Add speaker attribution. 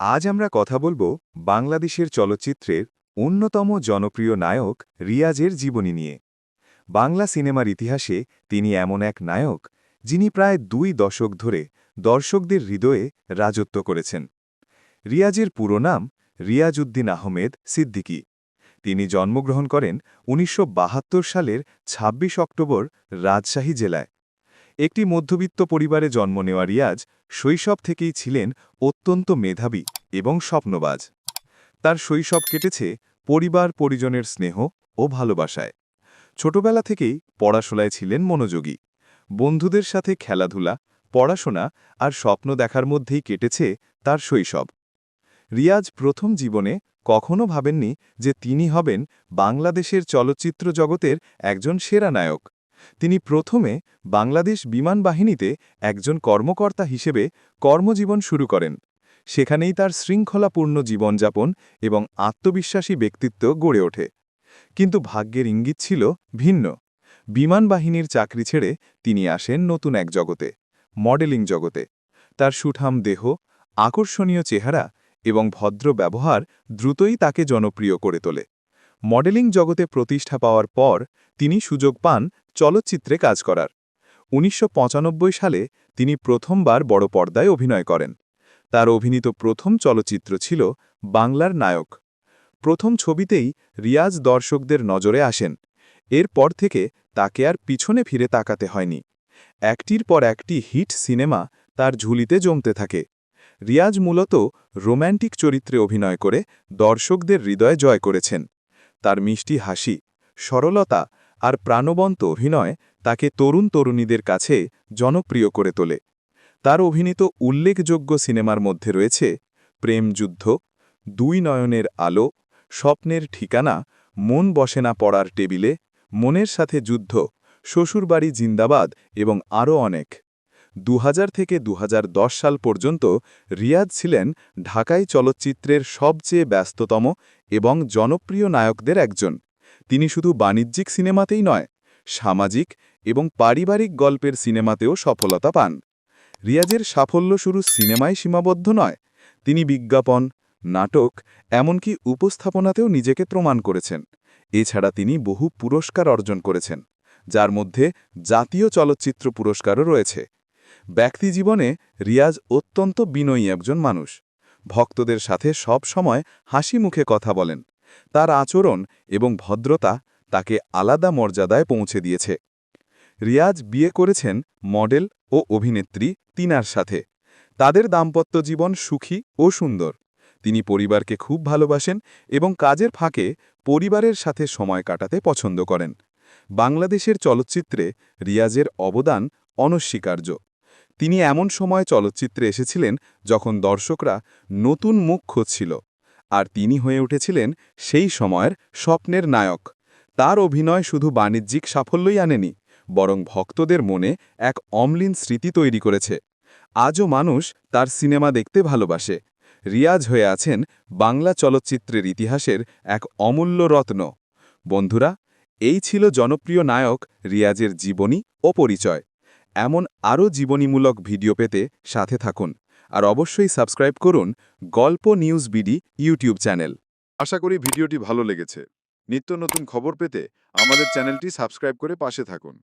Speaker 1: আজ আমরা কথা বলব বাংলাদেশের চলচ্চিত্রের অন্যতম জনপ্রিয় নায়ক রিয়াজের জীবনী নিয়ে। বাংলা সিনেমার ইতিহাসে তিনি এমন এক নায়ক যিনি প্রায় দুই দশক ধরে দর্শকদের হৃদয়ে রাজত্ব করেছেন। রিয়াজের পুরো নাম রিয়াজ উদ্দিন আহমেদ সিদ্দিকী। তিনি জন্মগ্রহণ করেন উনিশশো বাহাত্তর সালের ২৬ অক্টোবর রাজশাহী জেলায়। একটি মধ্যবিত্ত পরিবারে জন্ম নেওয়া রিয়াজ শৈশব থেকেই ছিলেন অত্যন্ত মেধাবী এবং স্বপ্নবাজ। তার শৈশব কেটেছে পরিবার, পরিজনের স্নেহ ও ভালোবাসায়। ছোটবেলা থেকেই পড়াশোনায় ছিলেন মনোযোগী। বন্ধুদের সাথে খেলাধুলা, পড়াশোনা আর স্বপ্ন দেখার মধ্যেই কেটেছে তার শৈশব। রিয়াজ প্রথম জীবনে কখনো ভাবেননি যে তিনি হবেন বাংলাদেশের চলচ্চিত্র জগতের একজন সেরা নায়ক। তিনি প্রথমে বাংলাদেশ বিমান বাহিনীতে একজন কর্মকর্তা হিসেবে কর্মজীবন শুরু করেন। সেখানেই তার শৃঙ্খলাপূর্ণ জীবনযাপন এবং আত্মবিশ্বাসী ব্যক্তিত্ব গড়ে ওঠে। কিন্তু ভাগ্যের ইঙ্গিত ছিল ভিন্ন। বিমান বাহিনীর চাকরি ছেড়ে তিনি আসেন নতুন এক জগতে, মডেলিং জগতে। তার সুঠাম দেহ, আকর্ষণীয় চেহারা এবং ভদ্র ব্যবহার দ্রুতই তাকে জনপ্রিয় করে তোলে। মডেলিং জগতে প্রতিষ্ঠা পাওয়ার পর তিনি সুযোগ পান চলচ্চিত্রে কাজ করার। উনিশশো পঁচানব্বই সালে তিনি প্রথমবার বড় পর্দায় অভিনয় করেন। তার অভিনীত প্রথম চলচ্চিত্র ছিল বাংলার নায়ক। প্রথম ছবিতেই রিয়াজ দর্শকদের নজরে আসেন। এরপর থেকে তাকে আর পিছনে ফিরে তাকাতে হয়নি। একটির পর একটি হিট সিনেমা তার ঝুলিতে জমতে থাকে। রিয়াজ মূলত রোম্যান্টিক চরিত্রে অভিনয় করে দর্শকদের হৃদয় জয় করেছেন। তার মিষ্টি হাসি, সরলতা আর প্রাণবন্ত অভিনয় তাকে তরুণ তরুণীদের কাছে জনপ্রিয় করে তোলে। তার অভিনীত উল্লেখযোগ্য সিনেমার মধ্যে রয়েছে প্রেম যুদ্ধ, দুই নয়নের আলো, স্বপ্নের ঠিকানা, মন বসে না পড়ার টেবিলে, মনের সাথে যুদ্ধ, শ্বশুরবাড়ি জিন্দাবাদ এবং আরও অনেক। দু থেকে দুহাজার দশ সাল পর্যন্ত রিয়াজ ছিলেন ঢাকাই চলচ্চিত্রের সবচেয়ে ব্যস্ততম এবং জনপ্রিয় নায়কদের একজন। তিনি শুধু বাণিজ্যিক সিনেমাতেই নয়, সামাজিক এবং পারিবারিক গল্পের সিনেমাতেও সফলতা পান। রিয়াজের সাফল্য শুরু সিনেমায় সীমাবদ্ধ নয়, তিনি বিজ্ঞাপন, নাটক, এমনকি উপস্থাপনাতেও নিজেকে প্রমাণ করেছেন। এছাড়া তিনি বহু পুরস্কার অর্জন করেছেন, যার মধ্যে জাতীয় চলচ্চিত্র পুরস্কারও রয়েছে। ব্যক্তিজীবনে রিয়াজ অত্যন্ত বিনয়ী একজন মানুষ। ভক্তদের সাথে সব সময় হাসি মুখে কথা বলেন। তার আচরণ এবং ভদ্রতা তাকে আলাদা মর্যাদায় পৌঁছে দিয়েছে। রিয়াজ বিয়ে করেছেন মডেল ও অভিনেত্রী তিনার সাথে। তাদের দাম্পত্য জীবন সুখী ও সুন্দর। তিনি পরিবারকে খুব ভালোবাসেন এবং কাজের ফাঁকে পরিবারের সাথে সময় কাটাতে পছন্দ করেন। বাংলাদেশের চলচ্চিত্রে রিয়াজের অবদান অনস্বীকার্য। তিনি এমন সময় চলচ্চিত্রে এসেছিলেন যখন দর্শকরা নতুন মুখ খুঁজছিল। আর তিনি হয়ে উঠেছিলেন সেই সময়ের স্বপ্নের নায়ক। তার অভিনয় শুধু বাণিজ্যিক সাফল্যই আনেনি, বরং ভক্তদের মনে এক অমলিন স্মৃতি তৈরি করেছে। আজও মানুষ তার সিনেমা দেখতে ভালোবাসে। রিয়াজ হয়ে আছেন বাংলা চলচ্চিত্রের ইতিহাসের এক অমূল্য রত্ন। বন্ধুরা, এই ছিল জনপ্রিয় নায়ক রিয়াজের জীবনী ও পরিচয়। এমন আরও জীবনীমূলক ভিডিও পেতে সাথে থাকুন। আর অবশ্যই সাবস্ক্রাইব করুন Golpo news BD YouTube channel.
Speaker 2: আশা করি ভিডিওটি ভালো লেগেছে। নিত্য নতুন খবর পেতে আমাদের চ্যানেলটি সাবস্ক্রাইব করে পাশে থাকুন।